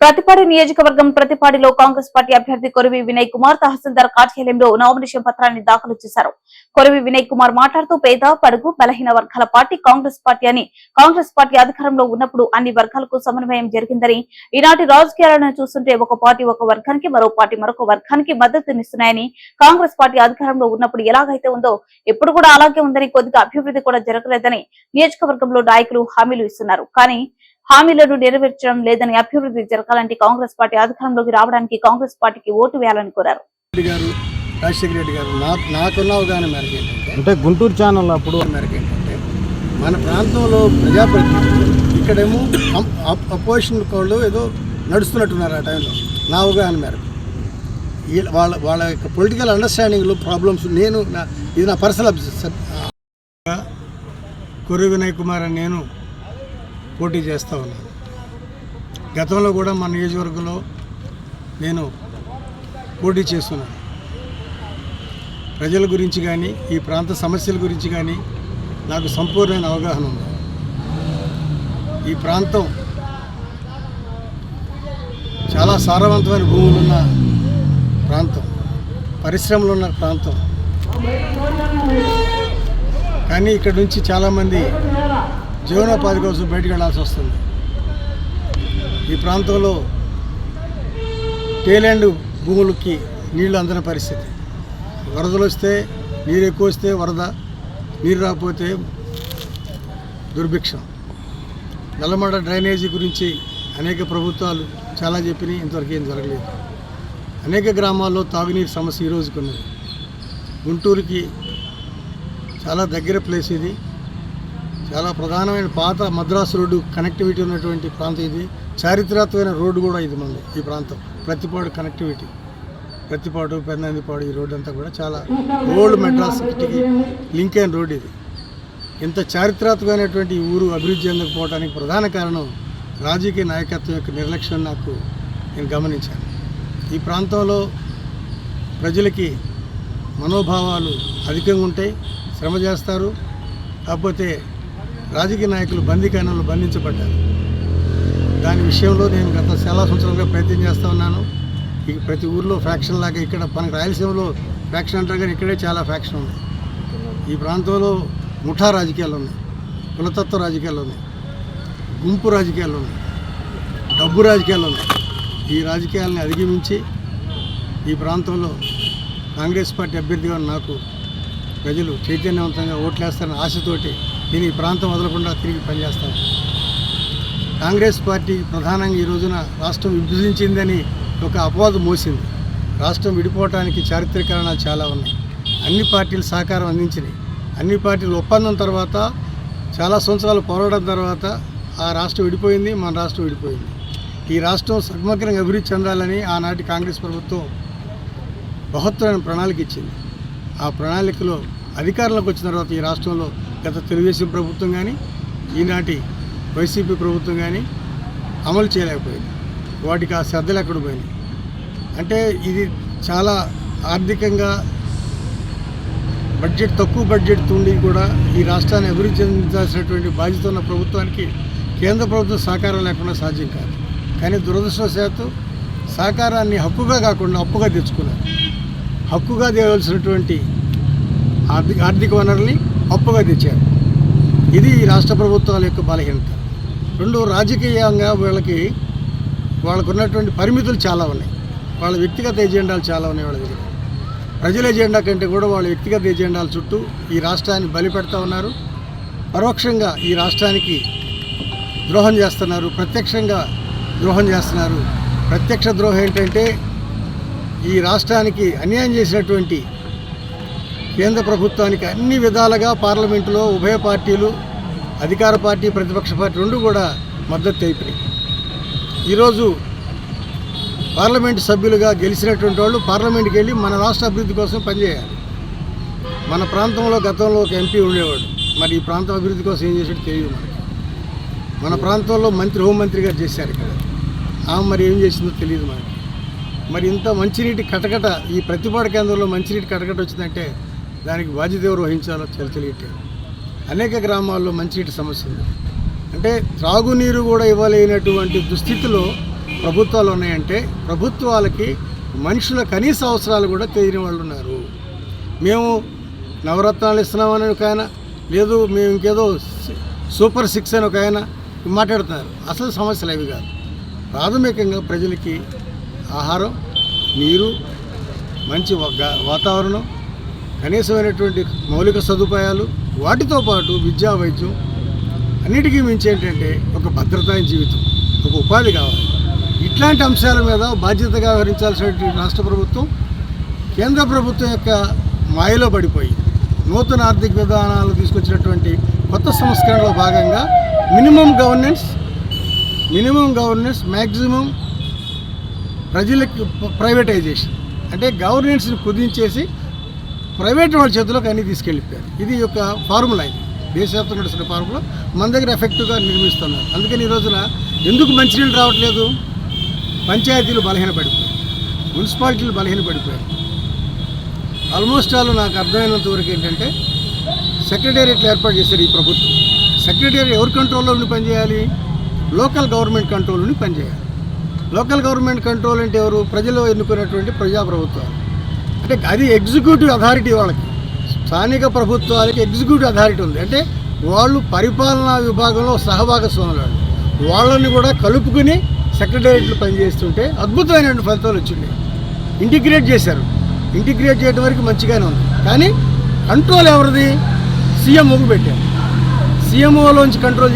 ప్రతిపాడు నియోజకవర్గం ప్రతిపాడిలో కాంగ్రెస్ పార్టీ అభ్యర్థి కొరివి వినయ్ కుమార్ తహసీల్దార్ కార్యాలయంలో నామినేషన్ పత్రాన్ని దాఖలు చేశారు. కొరివి వినయ్ కుమార్ మాట్లాడుతూ పేద పడుగు బలహీన వర్గాల పార్టీ కాంగ్రెస్ పార్టీ అని కాంగ్రెస్ పార్టీ అధికారంలో ఉన్నప్పుడు అన్ని వర్గాలకు సమన్వయం జరిగిందని ఈనాటి రాజకీయాలను చూస్తుంటే ఒక పార్టీ ఒక వర్గానికి మరో పార్టీ మరొక వర్గానికి మద్దతునిస్తున్నాయని కాంగ్రెస్ పార్టీ అధికారంలో ఉన్నప్పుడు ఎలాగైతే ఉందో ఎప్పుడు కూడా అలాగే ఉందని కొద్దిగా అభివృద్ధి కూడా జరగలేదని నియోజకవర్గంలో నాయకులు హామీలు ఇస్తున్నారు. కానీ హామీలను నెరవేర్చడం లేదని అభివృద్ధి జరగాలంటే కాంగ్రెస్ పార్టీ అధికారంలోకి రావడానికి కాంగ్రెస్ పార్టీకి ఓటు వేయాలని కోరారు. రెడ్డి గారు రాజశేఖర రెడ్డి గారు నా నాకున్న అవగాహన మేరకు ఏంటంటే అంటే గుంటూరు ఛానల్ అప్పుడు మేరకు ఏంటంటే మన ప్రాంతంలో ప్రజాప్రతినిధులు ఇక్కడేమో అప్- అప్- అపోజిషన్ వాళ్ళు ఏదో నడుస్తున్నట్టున్నారు ఆ టైంలో. నా అవగాహన మేరకు. వీళ్ళ- వాళ్ళ వాళ్ళ యొక్క పొలిటికల్ అండర్స్టాండింగ్లో ప్రాబ్లమ్స్ నేను నా ఇది నా పర్సనల్ కొర్రి వినయ్ కుమార్ అని నేను పోటీ చేస్తూ ఉన్నాను. గతంలో కూడా మన నియోజకవర్గంలో నేను పోటీ చేస్తున్నాను. ప్రజల గురించి కానీ ఈ ప్రాంత సమస్యల గురించి కానీ నాకు సంపూర్ణమైన అవగాహన ఉంది. ఈ ప్రాంతం చాలా సారవంతమైన భూములు ఉన్న ప్రాంతం పరిశ్రమలు ఉన్న ప్రాంతం. కానీ ఇక్కడ నుంచి చాలామంది జీవనోపాధి కోసం బయటకు వెళ్ళాల్సి వస్తుంది. ఈ ప్రాంతంలో టేలెండ్ భూములకి నీళ్ళు అందని పరిస్థితి. వరదలు వస్తే నీరు ఎక్కువ వస్తే వరద నీరు రాకపోతే దుర్భిక్షం. నల్లమడ డ్రైనేజీ గురించి అనేక ప్రభుత్వాలు చాలా చెప్పినాయి ఇంతవరకు ఏం జరగలేదు. అనేక గ్రామాల్లో తాగునీరు సమస్య ఈ గుంటూరుకి చాలా దగ్గర ప్లేస్ ఇది. చాలా ప్రధానమైన పాత మద్రాసు రోడ్డు కనెక్టివిటీ ఉన్నటువంటి ప్రాంతం ఇది. చారిత్రాత్మకమైన రోడ్డు కూడా ఇది మనది ఈ ప్రాంతం. ప్రతిపాడు కనెక్టివిటీ ప్రతిపాడు పెన్నందిపాడు ఈ రోడ్డు అంతా కూడా చాలా ఓల్డ్ మెడ్రాస్ సిటీకి లింక్ అయిన రోడ్డు ఇది. ఇంత చారిత్రాత్మకమైనటువంటి ఊరు అభివృద్ధి చెందకపోవడానికి ప్రధాన కారణం రాజకీయ నాయకత్వం యొక్క నిర్లక్ష్యం నాకు నేను గమనించాను. ఈ ప్రాంతంలో ప్రజలకి మనోభావాలు అధికంగా ఉంటాయి శ్రమ చేస్తారు. కాకపోతే రాజకీయ నాయకులు బందీకానంలో బంధించబడ్డారు. దాని విషయంలో నేను గత చాలా సంవత్సరాలుగా ప్రయత్నం చేస్తూ ఉన్నాను. ఇక ప్రతి ఊర్లో ఫ్యాక్షన్ లాగా ఇక్కడ మనకు రాయలసీమలో ఫ్యాక్షన్ అంటారు కానీ ఇక్కడే చాలా ఫ్యాక్షన్ ఉంది. ఈ ప్రాంతంలో ముఠా రాజకీయాలు ఉన్నాయి కులతత్వ రాజకీయాలు ఉన్నాయి గుంపు రాజకీయాలు ఉన్నాయి డబ్బు రాజకీయాలు ఉన్నాయి. ఈ రాజకీయాలను అధిగమించి ఈ ప్రాంతంలో కాంగ్రెస్ పార్టీ అభ్యర్థిగా నాకు ప్రజలు చైతన్యవంతంగా ఓట్లేస్తారని ఆశతోటి నేను ఈ ప్రాంతం వదలకుండా తిరిగి పనిచేస్తాను కాంగ్రెస్ పార్టీ ప్రధానంగా ఈ రోజున రాష్ట్రం విభజించిందని ఒక అపవాదం మోసింది. రాష్ట్రం విడిపోవటానికి చారిత్రకరణాలు చాలా ఉన్నాయి. అన్ని పార్టీలు సహకారం అందించినాయి. అన్ని పార్టీలు ఒప్పందం తర్వాత చాలా సంవత్సరాలు పోరాడడం తర్వాత ఆ రాష్ట్రం విడిపోయింది మన రాష్ట్రం విడిపోయింది. ఈ రాష్ట్రం సమగ్రంగా అభివృద్ధి చెందాలని ఆనాటి కాంగ్రెస్ ప్రభుత్వం బహుత్వమైన ప్రణాళిక ఇచ్చింది. ఆ ప్రణాళికలో అధికారంలోకి వచ్చిన తర్వాత ఈ రాష్ట్రంలో గత తెలుగుదేశం ప్రభుత్వం కానీ ఈనాటి వైసీపీ ప్రభుత్వం కానీ అమలు చేయలేకపోయింది. వాటికి ఆ శ్రద్ధలు ఎక్కడ పోయినాయి? అంటే ఇది చాలా ఆర్థికంగా బడ్జెట్ తక్కువ బడ్జెట్ ఉండి కూడా ఈ రాష్ట్రాన్ని అభివృద్ధి చెందాల్సినటువంటి బాధ్యత ఉన్న ప్రభుత్వానికి కేంద్ర ప్రభుత్వం సహకారం లేకుండా సాధ్యం కాదు. కానీ దురదృష్టవశాత్తు సహకారాన్ని హక్కుగా కాకుండా అప్పుగా తెచ్చుకున్నారు. హక్కుగా తేవలసినటువంటి ఆర్థిక ఆర్థిక వనరుల్ని అప్పుగా తెచ్చారు. ఇది ఈ రాష్ట్ర ప్రభుత్వాల యొక్క బలహీనత. రెండు రాజకీయంగా వీళ్ళకి వాళ్ళకు ఉన్నటువంటి పరిమితులు చాలా ఉన్నాయి. వాళ్ళ వ్యక్తిగత ఎజెండాలు చాలా ఉన్నాయి వాళ్ళ దగ్గర. ప్రజల ఎజెండా కంటే కూడా వాళ్ళ వ్యక్తిగత ఎజెండాల చుట్టూ ఈ రాష్ట్రాన్ని బలి పెడతా ఉన్నారు. పరోక్షంగా ఈ రాష్ట్రానికి ద్రోహం చేస్తున్నారు ప్రత్యక్షంగా ద్రోహం చేస్తున్నారు. ప్రత్యక్ష ద్రోహం ఏంటంటే ఈ రాష్ట్రానికి అన్యాయం చేసినటువంటి కేంద్ర ప్రభుత్వానికి అన్ని విధాలుగా పార్లమెంటులో ఉభయ పార్టీలు అధికార పార్టీ ప్రతిపక్ష పార్టీ రెండు కూడా మద్దతు తెలిపినాయి ఈరోజు పార్లమెంటు సభ్యులుగా గెలిచినటువంటి వాళ్ళు పార్లమెంట్కి వెళ్ళి మన రాష్ట్ర అభివృద్ధి కోసం పనిచేయాలి. మన ప్రాంతంలో గతంలో ఒక ఎంపీ ఉండేవాడు. మరి ఈ ప్రాంతం అభివృద్ధి కోసం ఏం చేసాడు తెలియదు మనకి. మన ప్రాంతంలో మంత్రి హోంమంత్రి గారు చేశారు ఇక్కడ. ఆమె మరి ఏం చేసిందో తెలియదు మనకి. మరి ఇంత మంచినీటి కటకట ఈ ప్రతిపాడు కేంద్రంలో మంచినీటి కటకట వచ్చిందంటే దానికి బాధ్యత ఎవరు వహించాలో తెలి- తెలియట్లేదు. అనేక గ్రామాల్లో మంచినీటి సమస్య ఉంది. అంటే త్రాగునీరు కూడా ఇవ్వలేనటువంటి దుస్థితిలో ప్రభుత్వాలు ఉన్నాయంటే ప్రభుత్వాలకి మనుషుల కనీస అవసరాలు కూడా తెలియని వాళ్ళు ఉన్నారు. మేము నవరత్నాలు ఇస్తున్నామని ఒక ఆయన లేదు మేము ఇంకేదో సూపర్ సిక్స్ అని ఒక ఆయన మాట్లాడుతున్నారు. అసలు సమస్యలు అవి కాదు. ప్రాథమికంగా ప్రజలకి ఆహారం నీరు మంచి వాతావరణం కనీసమైనటువంటి మౌలిక సదుపాయాలు వాటితో పాటు విద్యా వైద్యం అన్నిటికీ మించి ఏంటంటే ఒక భద్రత జీవితం ఒక ఉపాధి కావాలి. ఇట్లాంటి అంశాల మీద బాధ్యతగా వ్యవహరించాల్సినటువంటి రాష్ట్ర ప్రభుత్వం కేంద్ర ప్రభుత్వం యొక్క మాయలో పడిపోయి నూతన ఆర్థిక విధానాలు తీసుకొచ్చినటువంటి కొత్త సంస్కరణలో భాగంగా minimum governance minimum governance maximum ప్రజలకి ప్రైవేటైజేషన్. అంటే గవర్నెన్స్ని కుదించేసి ప్రైవేట్ వాళ్ళ చేతిలోకి అన్నీ తీసుకెళ్ళిపోయారు. ఇది ఒక ఫార్ములా ఇది. దేశవ్యాప్తంగా నడుస్తున్న ఫార్ములా. మన దగ్గర ఎఫెక్టివ్గా నిర్మిస్తున్నారు. అందుకని ఈ రోజున ఎందుకు మంచినీళ్ళు రావట్లేదు? పంచాయతీలు బలహీనపడిపోయాయి. మున్సిపాలిటీలు బలహీనపడిపోయాయి. ఆల్మోస్ట్ ఆల్ నాకు అర్థమైనంత వరకు ఏంటంటే సెక్రటేరియట్లు ఏర్పాటు చేశారు ఈ ప్రభుత్వం. సెక్రటేరియట్ ఎవరి కంట్రోల్లో ఉండి పనిచేయాలి? లోకల్ గవర్నమెంట్ కంట్రోల్ ఉండి పనిచేయాలి. లోకల్ గవర్నమెంట్ కంట్రోల్ అంటే ఎవరు? ప్రజలు ఎన్నుకున్నటువంటి ప్రజాప్రభుత్వాలు. అంటే అది ఎగ్జిక్యూటివ్ అథారిటీ వాళ్ళకి. స్థానిక ప్రభుత్వాలకి ఎగ్జిక్యూటివ్ అథారిటీ ఉంది. అంటే వాళ్ళు పరిపాలనా విభాగంలో సహభాగస్వాములు వాళ్ళని కూడా కలుపుకుని సెక్రటేరియట్లు పనిచేస్తుంటే అద్భుతమైనటువంటి ఫలితాలు వచ్చిండే ఇంటిగ్రేట్ చేశారు. ఇంటిగ్రేట్ చేయడం వరకు మంచిగానే ఉంది. కానీ కంట్రోల్ ఎవరిది? సీఎంఓకి పెట్టారు సీఎంఓలోంచి కంట్రోల్